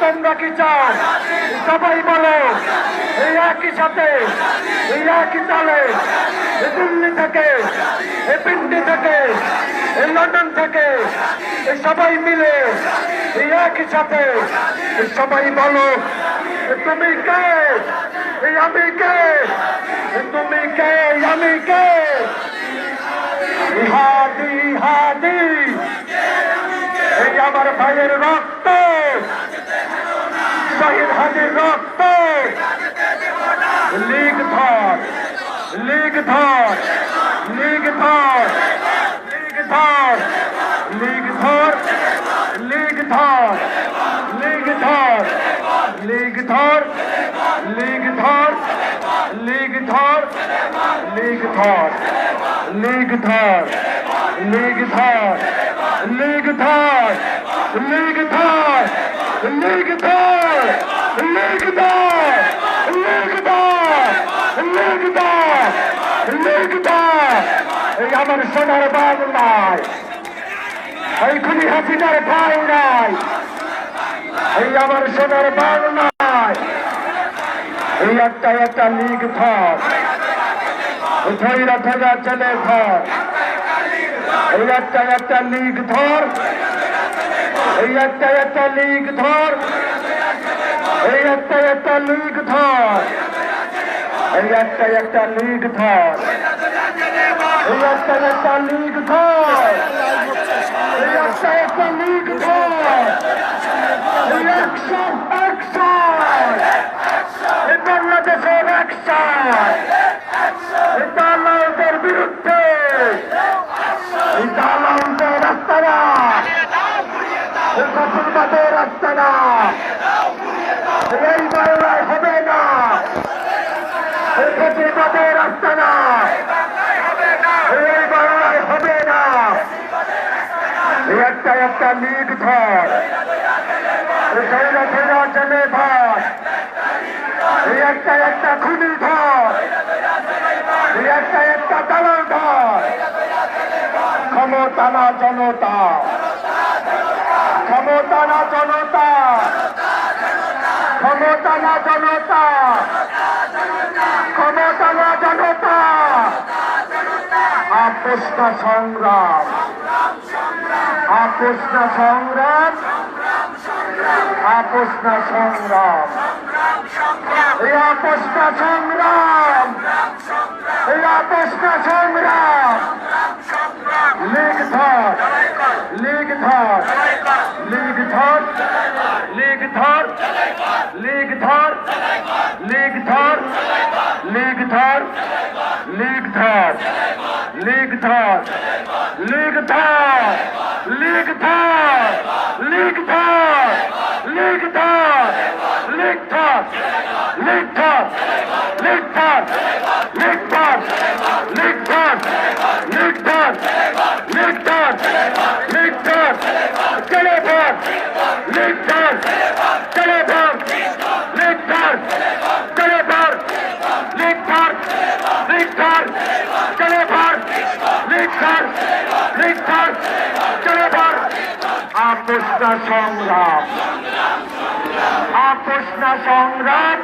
তোমরা কি চাও? সবাই বলো, এই একই সাথে, এই একই তালে এই দিল্লি থেকে, এ পিন্ডি থেকে, এ লন্ডন থেকে এই সবাই মিলে, এই একই সাথে সবাই বলো তুমি কে? এই আমি কে? তুমি কে? আমি কে? ইহাদি ইহাদি, এই আমার ভাইয়ের রক্ত শহীদ হাজির রক্ত লিগ ধর লিগ ধর লিগ ধর লিগ ধর লিগ ধর লিগ ধর লিগ ধর লিগ ধর লিগ ধর লিগ ধর লিগ ধর লিগ ধর লিগ ধর লিগ ধর লিগ ধর ধর লিগ ধর লিগ ধর এই আমার সোনার বাংলায় এই খুনি হাসিনার ভাই নাই। এই আমার সোনার বাংলায় এই একটা একটা লিগ ধর। ধৈরা ধৈরা চলে ধর। এই একটা একটা লিগ ধর। এই একটা একটা লিগ ধর। এই একটা একটা লিগ ধর। এই একটা একটা লিগ ধর। এই একটা একটা লিগ ধর। এই একটা একটা লিগ ধর। হবে না। হবে না। একটা একটা নিট ঘর ফেরা জেলে ভাত একটা একটা খুনি ঘর একটা একটা দালাল ঘর ক্ষমতা না জনতা। ক্ষমতা না জনতা। ক্ষমতা না জনতা। ক্ষমতা না জনতা। আপোষ সংগ্রাম। আপোষ না সংগ্রাম। আপোষ সংগ্রাম। এই আপোষ না সংগ্রাম। এই আপোষ সংগ্রাম। ধর লিগ ধর লিগ ধর লিগ ধর লিগ ধর লিগ ধর লিগ ধর লিগ ধর লিগ ধর লিগ ধর লিগ ধর লিগ ধর লিগ ধর চলে ধর লিগ ধর চলে ধর লিগ ধর চলে ধর লিগ ধর লিগ ধর চলে ধর লিগ ধর লিগ ধর চলে ধর আপোষ সংগ্রাম। আপোষ না সংগ্রাম।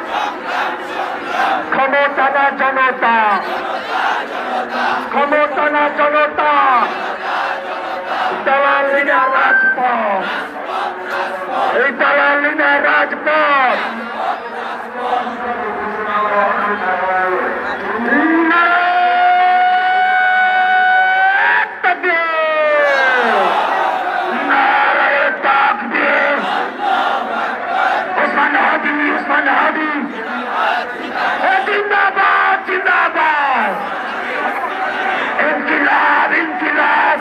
ক্ষমতা না জনতা। ক্ষমতা না জনতা দালালিনা রাজপথ। এই দালালিনা রাজপথ নারায়ণ তাকবীর! নারায়ণ তাকবীর! ওসমান হাদি ওসমান হাদি এ জিন্দাবাদ জিন্দাবাদ ইনকিলাব ইনকিলাব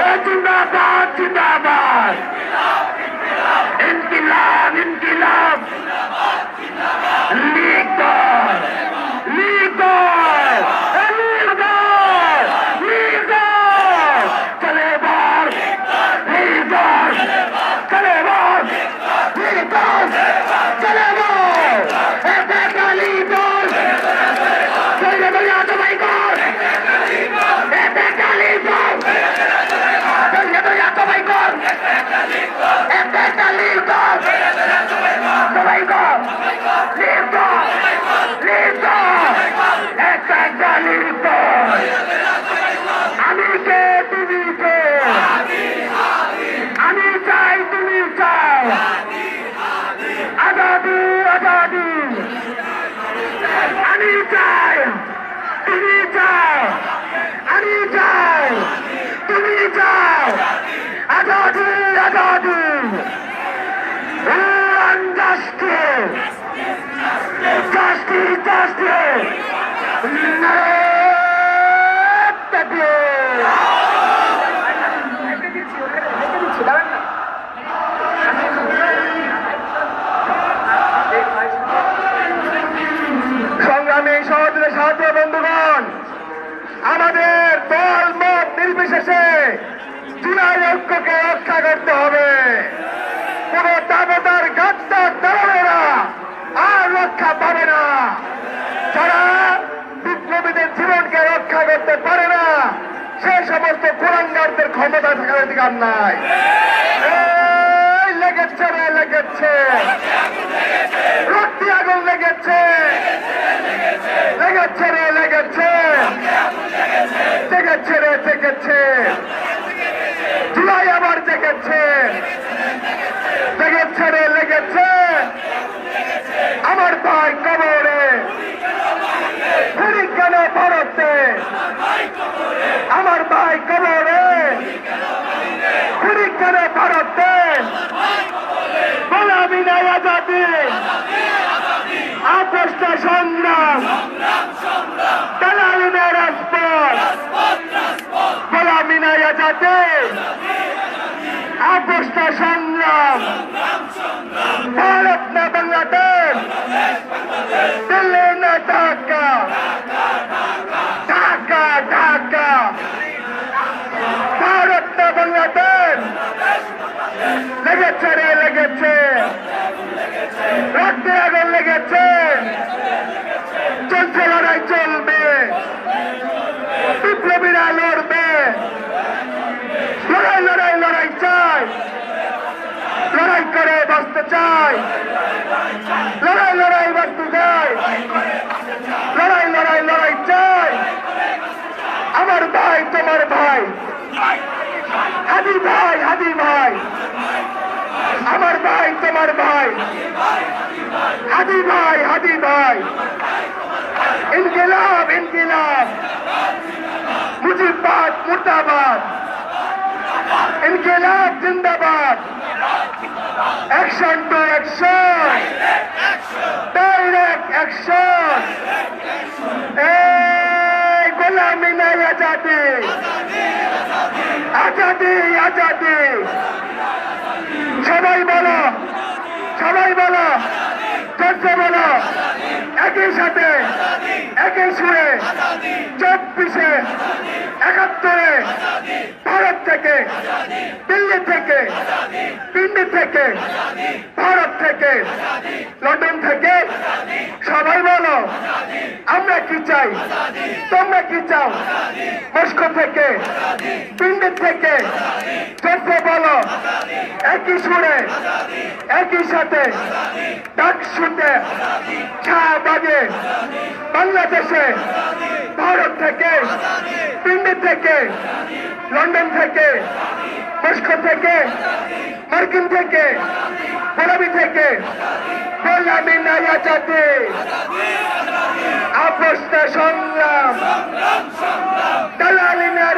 এ জিন্দাবাদ জিন্দাবাদ ইনকিলাব ইনকিলাব লীগ দল লীগ দল এ লীগ দল লীগ দল চলে এবার লীগ দল চলে এবার লীগ দল চলে এবার এ বেটা লীগ দল চলে বলিয়া তোমায় কর এ বেটা লীগ দল চলে বলিয়া তোমায় কর এ বেটা লীগ দল সবাই কর লিপ্ত লিপ্ত একটা একটা লিপ্ত আমি কে তুমি কে আমি চাই তুমি চাও আজাদি আজাদি আমি চাই তুমি চাও আমি চাই তুমি চাও আজাদি আজাদি Justice! Justice! কোরআনগারদের ক্ষমতা থাকার অধিকার নাই। লেগেছে রে, লেগেছে। রক্তি আগুন লেগেছে। লেগেছে রে, লেগেছে। জেগেছে রে, জেগেছে। জুলাই আবার জেগেছে। লেগেছে রে, লেগেছে। আমার ভাই কবরে। ফিরি কেন ভারতে আমার ভাই কবরে ফিরি কেন ভারতে গোলামি নাই আজাদি। আপোষটা সংগ্রাম। তালালি না রাজপথ। গোলামি না আজাদে। আপোষটা সংগ্রাম। ভারত না বাংলাদেশ? দিল্লি না ঢাকা? ঢাকা ঢাকা। ভারত না বাংলাদেশ? লেগেছে রে, লেগেছে। রক্তে আগুন লেগেছে। চলছে লড়াই, চলবে। বিপ্লবীরা লড়বে। লড়াই লড়াই লড়াই চাই। লড়াই করে বাঁচতে চাই। লড়াই লড়াই বাঁচতে চাই। লড়াই লড়াই লড়াই চাই। আমার ভাই, তোমার ভাই। হাদি ভাই হাদি ভাই। আমার ভাই, তোমার ভাই। হাদি ভাই হাদি ভাই। ইনকিলাব ইনকিলাব। মুজিবাদ মুর্দাবাদ। ইনকিলাব, জিন্দাবাদ। Action to action direct action এই গোলামি নাই আজাদি। আজাদি আজাদি। সবাই বলো সবাই বলো চর্চা বলো। একই সাথে চব্বিশে একাত্তরে ভারত থেকে দিল্লি থেকে পিন্ডি থেকে ভারত থেকে লন্ডন থেকে। সবাই বলো আমরা কি চাই? তোমরা কি চাও? মস্কো থেকে পিন্ডি থেকে। চলছে বলো একই সুরে একই সাথে ডাক শুনতে শাহবাগে বাংলাদেশে ভারত থেকে দিল্লি থেকে লন্ডন থেকে মস্কো থেকে মার্কিন থেকে গোলামি থেকে গোলামি নাইয়া আজাদে। আপোষটা সংগ্রাম। দালালি না